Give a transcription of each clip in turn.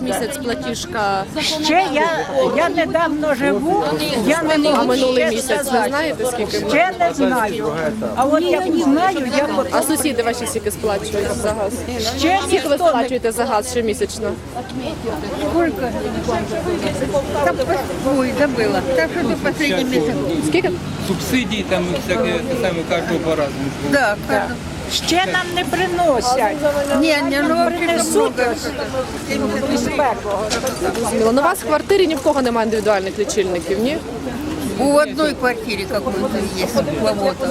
вас місяць платіжка, Ще я, я недавно живу, я не можу а минулий ще місяць ви сказати. знаєте, скільки? було? Ще не знаю. А от як знаю, я от А сусіди ваші скільки сплачують за газ? ще Скільки ви ніхто не сплачуєте за газ щомісячно? Ой, забыла. Так что ты последний месяц. Скільки? субсидії там всяке те саме кожного по-разному. Да, каждый. ще нам не приносять. Не, не, ну Принесуть. Зрозуміло. Ну, у вас в квартирі ні в кого немає індивідуальних лічильників, ні? У одной квартире какой-то есть у кого-то.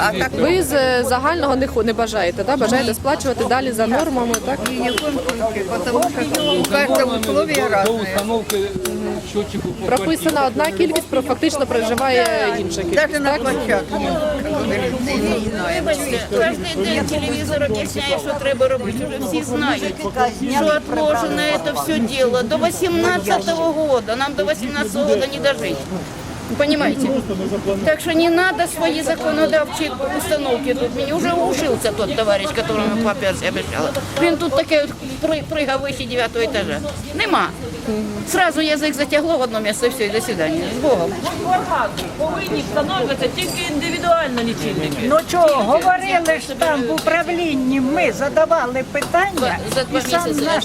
А так Ви з е, загального не, хо- не бажаєте, да? бажаєте сплачувати далі за нормами, так? ни в коем случае, потому что у каждого условия разные. установки счетчику по Прописана одна кількість, про фактично проживає інша Даже кількість. на говорится, или иное. Кожен день телевізор об'ясняє, що треба робити. Вже всі знають, що отложено це все діло до 18-го року. Нам до 18-го року не дожить. Понимаете? Так что не надо свои законодавчие установки тут. Мне уже ушился тот товарищ, которому папе обещала. Він тут таке от при- пригав вище 9 етажа. Нема. Сразу язик затягло в одно місце, все, і до свидання. З Богом. повинні встановлюватися тільки індивідуально лічильники. Ну чого, говорили ж там в управлінні, ми задавали питання, За і сам наш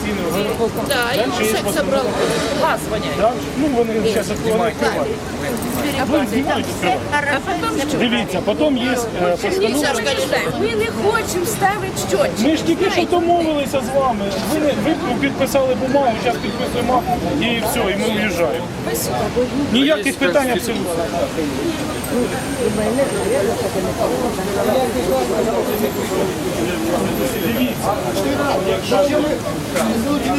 ставити безкоштовно. Да, ему секс собрал. Газ воняє. Ну, вони зараз відкривають. Дивіться, потім є е, постанова. Ми не хочемо ставити щочик. Ми ж тільки що домовилися з вами. Ви, не, ви підписали бумагу, зараз підписуємо і все, і ми уїжджаємо. Ніяких питань абсолютно. Мы вам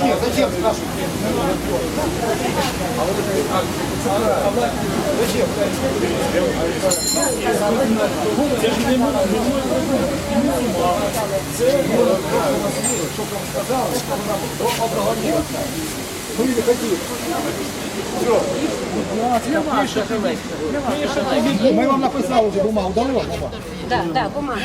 написали уже бумагу, дали вам бумагу? Да, да, бумагу.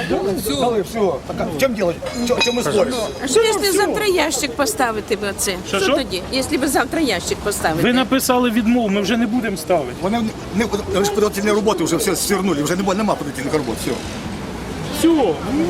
Дали, все. Так, а в чем дело? В чем мы спорим? А що якщо завтра ящик поставити би оце? Що, Що тоді? Якщо б завтра ящик поставити? Ви написали відмову, ми вже не будемо ставити. Вони не, вони ж підготовлені роботи вже все свернули, вже нема, нема підготовлених робот, все. Все,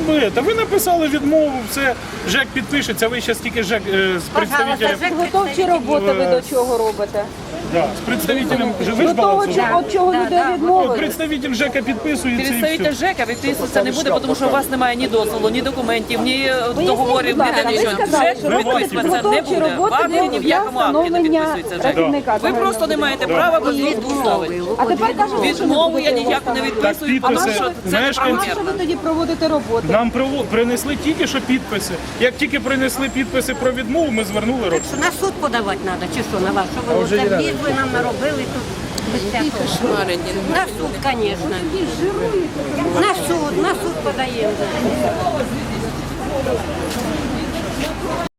ми, та ви написали відмову, все, ЖЕК підпишеться, ви ще скільки ЖЕК е, з представителем. Підготовчі роботи ви до чого робите? Да, з представителем, ви ж До того, балансуєте? чи- від чого людей От відмовили? Представитель ЖЕКа підписується і Представитель все. ЖЕКа відписуватися не буде, тому що у вас немає ні дозволу, ні документів, ні договорів, ні нічого. ЖЕК що не буде. Вам ні в якому акті не підписується ЖЕК. Ви просто не маєте права без відмови. А тепер кажете, що Відмову я ви ніяку не відписую, тому підписи. що це А що ви тоді проводите роботи? Нам прово- принесли тільки що підписи. Як тільки принесли підписи про відмову, ми звернули роботу. На суд подавати треба, чи що на вас? Що ви це ви нам наробили тут? Кошмари, ні. На суд, звісно. На суд, на суд подаємо.